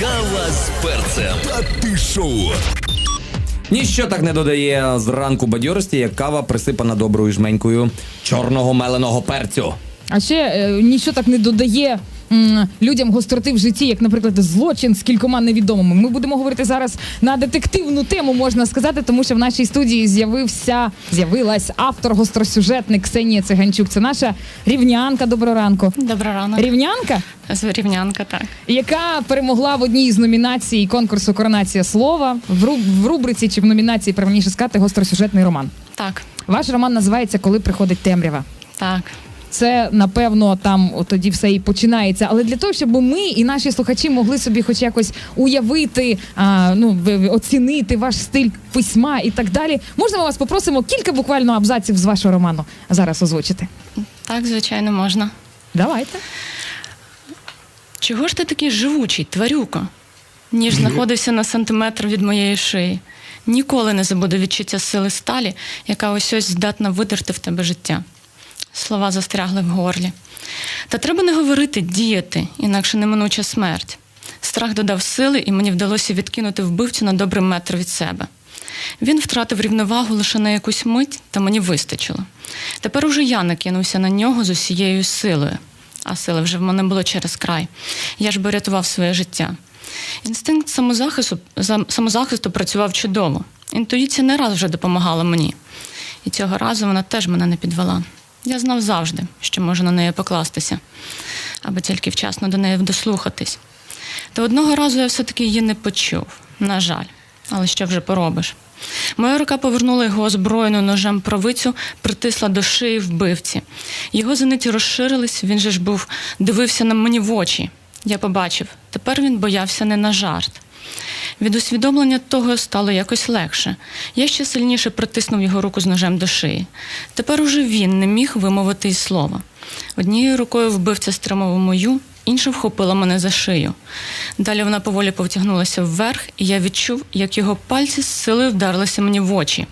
Кава з перцем. та ти шоу. Ніщо так не додає зранку бадьорості, як кава присипана доброю жменькою чорного меленого перцю. А ще е, нічого так не додає. М, Людям гостроти в житті, як, наприклад, злочин з кількома невідомими. Ми будемо говорити зараз на детективну тему, можна сказати, тому що в нашій студії з'явився з'явилась автор гостросюжетник Ксенія Циганчук. Це наша рівнянка. Доброго ранку. Доброго ранок. Рівнянка, Рівнянка, так. яка перемогла в одній з номінацій конкурсу Коронація слова в, руб- в рубриці чи в номінації правильніше сказати гостросюжетний роман. Так, Ваш роман називається Коли приходить темрява. так. Це напевно там тоді все і починається. Але для того, щоб ми і наші слухачі могли собі, хоч якось уявити, а, ну оцінити ваш стиль письма і так далі. Можна ми вас попросимо кілька буквально абзаців з вашого роману зараз озвучити? Так, звичайно, можна. Давайте. Чого ж ти такий живучий, тварюко? Ніж знаходився на сантиметр від моєї шиї. Ніколи не забуду відчуття сили сталі, яка ось ось здатна видерти в тебе життя. Слова застрягли в горлі. Та треба не говорити, діяти, інакше неминуча смерть. Страх додав сили, і мені вдалося відкинути вбивцю на добрий метр від себе. Він втратив рівновагу лише на якусь мить, та мені вистачило. Тепер уже я накинувся на нього з усією силою, а сили вже в мене було через край. Я ж би рятував своє життя. Інстинкт самозахисту, самозахисту працював чудово. Інтуїція не раз вже допомагала мені. І цього разу вона теж мене не підвела. Я знав завжди, що можу на неї покластися, аби тільки вчасно до неї дослухатись. Та одного разу я все-таки її не почув. На жаль, але що вже поробиш? Моя рука повернула його озброєну ножем правицю, притисла до шиї вбивці. Його зениці розширились, він же ж був, дивився на мені в очі. Я побачив, тепер він боявся не на жарт. Від усвідомлення того стало якось легше. Я ще сильніше притиснув його руку з ножем до шиї. Тепер уже він не міг вимовити й слова. Однією рукою вбивця стримав мою, інша вхопила мене за шию. Далі вона поволі повтягнулася вверх, і я відчув, як його пальці з силою вдарилися мені в очі.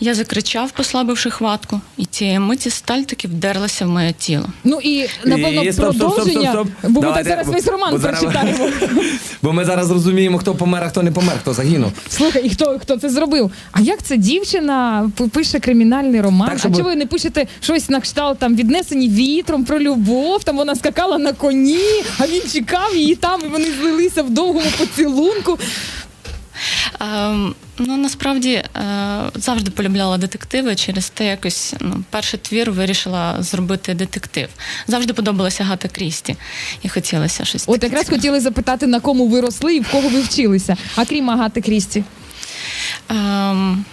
Я закричав, послабивши хватку, і тієї миті сталь таки вдерлася в моє тіло. Ну і напевно І стоп, стоп, стоп, продовження, стоп, стоп. бо ми так Давайте, зараз весь роман бо зараз- прочитаємо. Бо ми зараз розуміємо, хто помер, а хто не помер, хто загинув. Слухай, і хто, хто це зробив? А як це дівчина пише кримінальний роман? Так, щоб- А чого ви не пишете щось на кшталт там віднесені вітром про любов? Там вона скакала на коні, а він чекав її там, і вони злилися в довгому поцілунку. Ем, ну насправді е, завжди полюбляла детективи. Через те якось ну, перший твір вирішила зробити детектив. Завжди подобалася Гата Крісті. І хотілося щось. От таке якраз хотіли запитати, на кому ви росли і в кого ви вчилися. А крім Агати Крісті. Ем,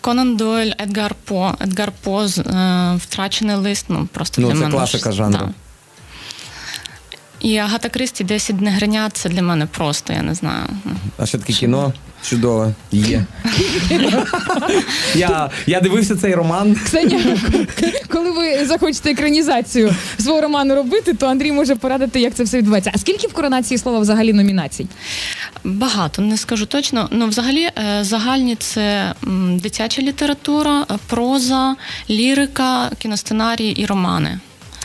Конан Дойль, Едгар По. Едгар По з- е, втрачений лист. Ну просто Ну, для це мене класика щось- жанру. да. І Агата Крісті 10 днегренят це для мене просто, я не знаю. А ще таке кіно чудове є. я, я дивився цей роман. Ксенія, коли ви захочете екранізацію свого роману робити, то Андрій може порадити, як це все відбувається. А скільки в коронації слова взагалі номінацій? Багато не скажу точно. Ну, взагалі, е, загальні це дитяча література, проза, лірика, кіносценарії і романи.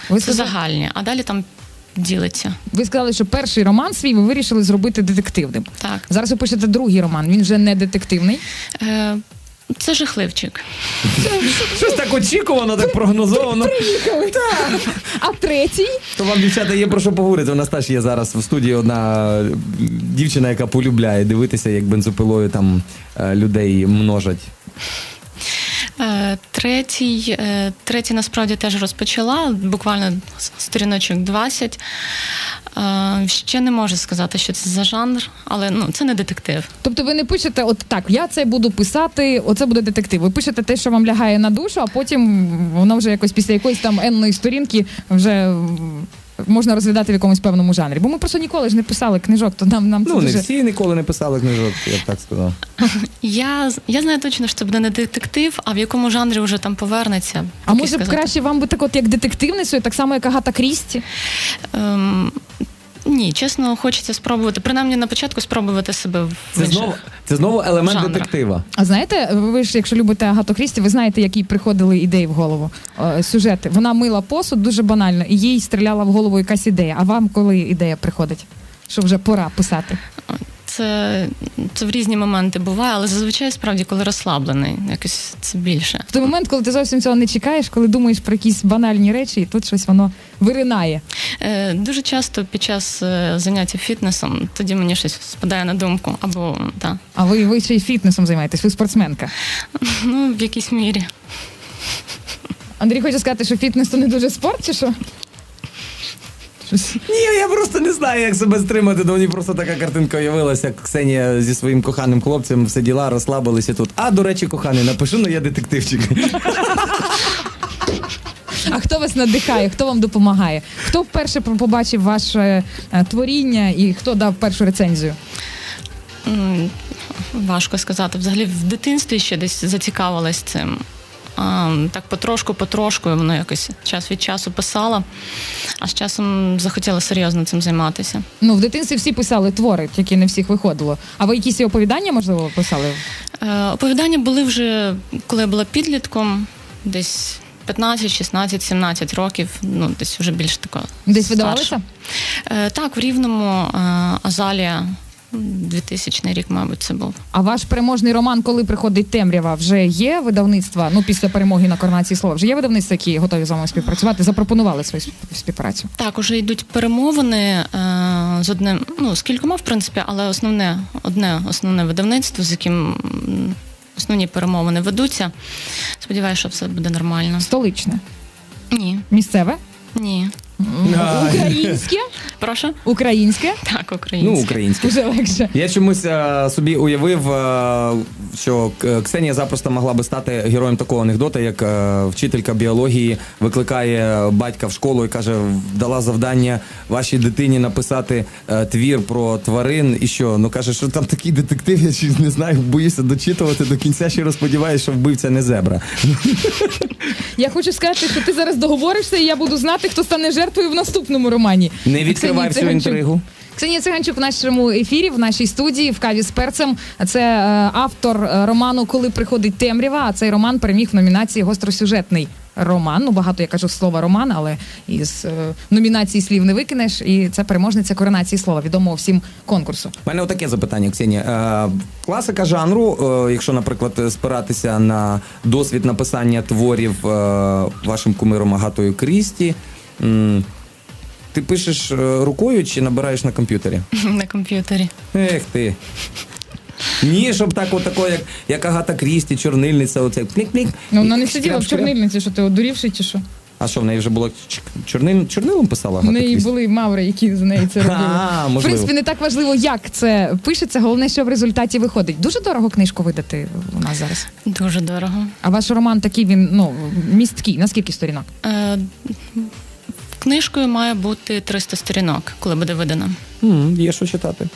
Ви Це сказали, загальні, а далі там ділиться. ви сказали, що перший роман свій ви вирішили зробити детективним. Так. Зараз ви пишете другий роман. Він вже не детективний. Е, Це жахливчик. Щось так очікувано, так прогнозовано. А третій То вам, дівчата, є про що поговорити. У нас теж є зараз в студії одна дівчина, яка полюбляє дивитися, як бензопилою там е, людей множать. Е, Третій, е, третій насправді теж розпочала, буквально сторіночок 20. Е, Ще не можу сказати, що це за жанр, але ну, це не детектив. Тобто ви не пишете, от так, я це буду писати, оце буде детектив. Ви пишете те, що вам лягає на душу, а потім воно вже якось після якоїсь там енної сторінки вже можна розглядати в якомусь певному жанрі. Бо ми просто ніколи ж не писали книжок, то нам, нам це Ну, не дуже... всі ніколи не писали книжок, я б так сказав. Я, я знаю точно, що це буде не детектив, а в якому жанрі вже там повернеться. А може б сказати. краще вам би так, от як детективницею, так само як Агата Крісті? Ем, Ні, чесно, хочеться спробувати. Принаймні на початку спробувати себе в Це інших. знову, це знову елемент жанрах. детектива. А знаєте, ви ж, якщо любите Агату Крісті, ви знаєте, які приходили ідеї в голову. Е, сюжети. Вона мила посуд дуже банально, і їй стріляла в голову якась ідея. А вам коли ідея приходить? Що вже пора писати? Це, це в різні моменти буває, але зазвичай справді, коли розслаблений, якось це більше. В той момент, коли ти зовсім цього не чекаєш, коли думаєш про якісь банальні речі, і тут щось воно виринає. Е, дуже часто під час е, заняття фітнесом тоді мені щось спадає на думку. Або та, А ви, ви ще й фітнесом займаєтесь, ви спортсменка. ну, в якійсь мірі. Андрій хоче сказати, що фітнес то не дуже спорт, чи що? Ні, я просто не знаю, як себе стримати. Ну, мені просто така картинка уявилася, як Ксенія зі своїм коханим хлопцем все діла, розслабилися тут. А, до речі, коханий, напишу, ну я детективчик. А хто вас надихає? Хто вам допомагає? Хто вперше побачив ваше е, творіння і хто дав першу рецензію? М, Важко сказати. Взагалі в дитинстві ще десь зацікавилась цим. Так потрошку, потрошку воно якось час від часу писала, а з часом захотіла серйозно цим займатися. Ну, в дитинстві всі писали твори, тільки не всіх виходило. А ви якісь оповідання, можливо, писали? Е, Оповідання були вже, коли я була підлітком, десь 15, 16, 17 років, ну десь вже більш тако. Десь видавалися? Е, Так, в рівному е, Азалія, 2000 рік, мабуть, це був. А ваш переможний роман, коли приходить темрява, вже є видавництва? Ну, після перемоги на коронації слова, вже є видавництва, які готові з вами співпрацювати, запропонували свою спів- співпрацю. Так, уже йдуть перемовини е, з одним, ну з кількома, в принципі, але основне, одне основне видавництво, з яким основні перемовини ведуться. Сподіваюся, що все буде нормально. Столичне, Ні, місцеве, ні. Українське, Прошу? українське, Так, українське. Ну, українське. вже легше. Я чомусь е, собі уявив, е, що К- Ксенія запросто могла би стати героєм такого анекдота, як е, вчителька біології викликає батька в школу і каже: дала завдання вашій дитині написати е, твір про тварин. І що? Ну каже, що там такий детектив, я ще не знаю, боюся дочитувати до кінця. Щиро сподіваюся, що вбивця не зебра. Я хочу сказати, що ти зараз договоришся, і я буду знати, хто стане жертвою в наступному романі. Не відкривай всю інтригу. Ксенія Циганчук в нашому ефірі, в нашій студії в каві з перцем. Це е, автор е, роману Коли приходить темрява. А цей роман переміг в номінації Гостросюжетний роман. Ну багато я кажу слова роман, але із е, номінації слів не викинеш. І це переможниця коронації слова, відомого всім конкурсу. У мене отаке запитання, Ксенія. Е, класика жанру, е, якщо, наприклад, спиратися на досвід написання творів е, вашим кумиром Агатою Крісті, ти пишеш е, рукою чи набираєш на комп'ютері? На комп'ютері. Ех ти. Ні, щоб так, отако, як, як Агата Крісті, чорнильниця, оце плік-плік. Ну вона не сиділа в чорнильниці, що ти одурівши чи що? А що, в неї вже було ч- чорнил, чорнилом писала У неї Крісті? були маври, які за неї це робили. А, В принципі, не так важливо, як це пишеться, головне, що в результаті виходить. Дуже дорого книжку видати у нас зараз. Дуже дорого. А ваш роман такий він ну місткий. На скільки сторінок? Е, книжкою має бути 300 сторінок, коли буде видано. М, Є що читати.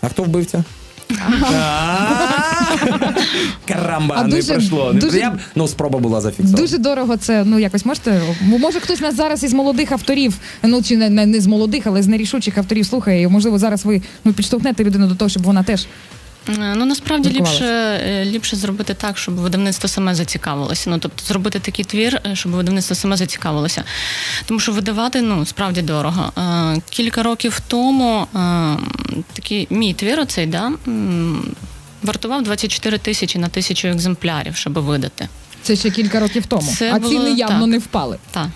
А хто вбивця? Карамба, А не дуже- пройшло. Не дуже- Я б- Ну, спроба була зафіксована. Дуже дорого це. Ну якось можете. м- Може, хтось нас зараз із молодих авторів, ну чи не, не, не з молодих, але з нерішучих авторів слухає. І можливо, зараз ви ну підштовхнете людину до того, щоб вона теж Ну насправді ліпше, е, ліпше зробити так, щоб видавництво саме зацікавилося. Ну тобто зробити такий твір, е, щоб видавництво саме зацікавилося. Тому що видавати ну справді дорого. Е, Кілька років тому е, такий мій твір, оцей да, вартував 24 тисячі на тисячу екземплярів, щоб видати. це ще кілька років тому. Це а було ціни явно так. не впали. Так.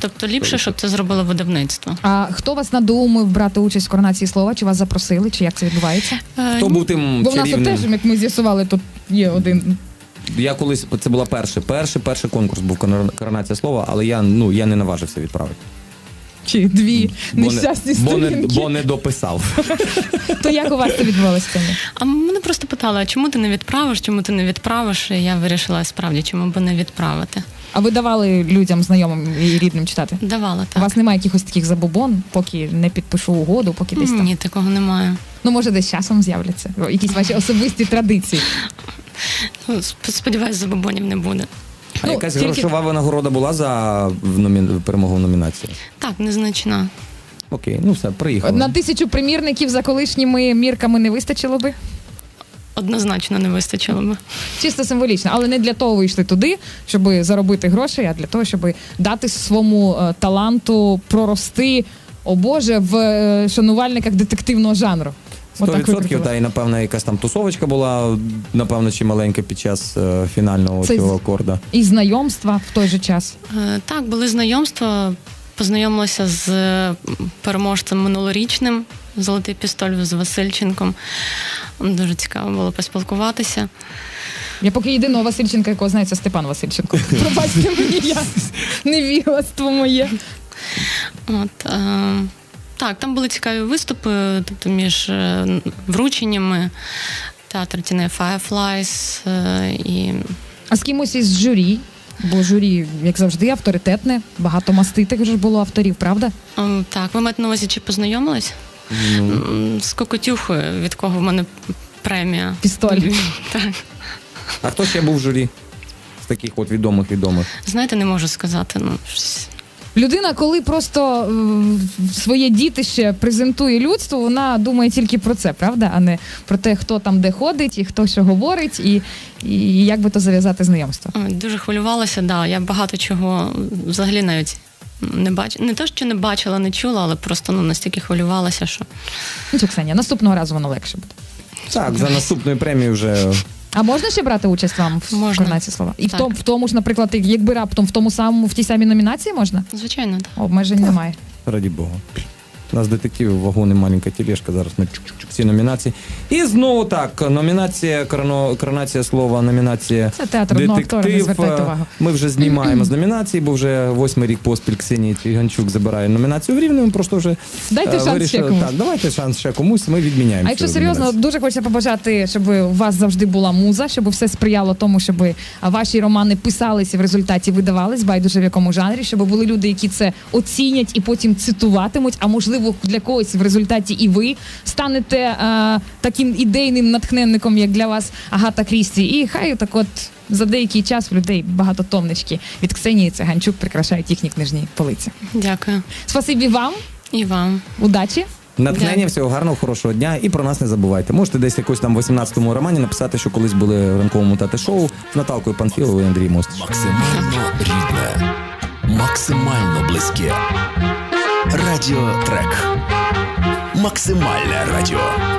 Тобто ліпше, щоб це зробило видавництво. А хто вас надумав брати участь в коронації слова? Чи вас запросили? Чи як це відбувається? Е, Хто був тим Бо в нас тут чарівним? теж, як ми з'ясували, тут є один. Я колись, це була перший, перший, перший конкурс був «Корона- коронація слова, але я, ну, я не наважився відправити. Чи дві Бо не- нещасні бо не, сторінки. бо не дописав. То як у вас це відбувалося? А мене просто питали, а чому ти не відправиш, чому ти не відправиш? І я вирішила справді, чому б не відправити. А ви давали людям, знайомим і рідним читати? Давала У вас немає якихось таких забобон, поки не підпишу угоду, поки десь там. Ні, такого немає. Ну, може, десь часом з'являться. Якісь ваші особисті традиції. Ну, сп- Сподіваюсь, забобонів не буде. А Ну, якась тільки- грошова винагорода була за в номі... перемогу в номінації? Так, незначна. Окей, ну все, приїхали. На тисячу примірників за колишніми мірками не вистачило би? Однозначно не вистачило би. Чисто символічно, але не для того ви йшли туди, щоб заробити гроші, а для того, щоб дати своєму е, таланту прорости, о Боже, в е, шанувальниках детективного жанру. Сто Отак відсотків, та і напевно якась там тусовочка була, напевно, чи маленька під час е, фінального Це цього з- акорда. І знайомства в той же час. Е, Так, були знайомства. Познайомилася з е, переможцем минулорічним Золотий пістоль з Васильченком. Дуже цікаво було поспілкуватися. Я поки єдиного Васильченка, якого це Степан Васильченко. Пробачте мені, я невігластво моє. От, е, так, там були цікаві виступи, тобто між е, врученнями театр тіней Fireflies е, і А з кимось із журі, бо журі, як завжди, авторитетне, багато маститих вже ж було авторів, правда? Ем, Так, ви маєте на увазі, чи познайомились? М, З Кокотюхою, від кого в мене премія. Пістоль. Так. А хто ще був в журі? З таких от відомих відомих. Знаєте, не можу сказати. Ну, щось- Людина, коли просто е, своє дітище презентує людству, вона думає тільки про це, правда? А не про те, хто там де ходить, і хто що говорить, і, і як би то зав'язати знайомство. Ой, Дуже хвилювалася, да. Я багато чого взагалі навіть не бач... Не те, що не бачила, не чула, але просто ну, настільки хвилювалася, що Ну, це, Ксенія, наступного разу воно легше буде. Так, за наступною премією вже А можна ще брати участь вам в Можна. коронації слова? І в Так. тому, в тому ж, наприклад, якби раптом в тому самому в тій самій номінації можна? звичайно, так. Обмежень немає. раді Бога. У нас детективів вагон і маленька тележка зараз на чук-чук всі номінації. І знову так, номінація, короно, коронація слова, номінація Це театр одного актора, не Е, увагу. Ми вже знімаємо з номінації, бо вже восьмий рік поспіль Ксенії Ціганчук забирає номінацію в Рівне. Ми просто вже Дайте е, шанс вирішили, ще комусь. Так, давайте шанс ще комусь, ми відміняємо. А якщо серйозно, номінацію. дуже хочеться побажати, щоб у вас завжди була муза, щоб все сприяло тому, щоб ваші романи писалися в результаті видавались, байдуже в якому жанрі, щоб були люди, які це оцінять і потім цитуватимуть. А можливо, для когось в результаті і ви станете е, таким ідейним натхненником, як для вас Агата Крісті. І хай так от. За деякий час в людей багатотомнички від Ксенії Циганчук прикрашають їхні книжні полиці. Дякую. Спасибі вам, І вам. удачі! Натхнення, всього гарного, хорошого дня і про нас не забувайте. Можете десь якось там в 18-му романі написати, що колись були в ранковому тати-шоу з Наталкою Панфіловою і Андрієм Мостичем. Максимально рідне, максимально близьке. Радіотрек. Максимальне радіо.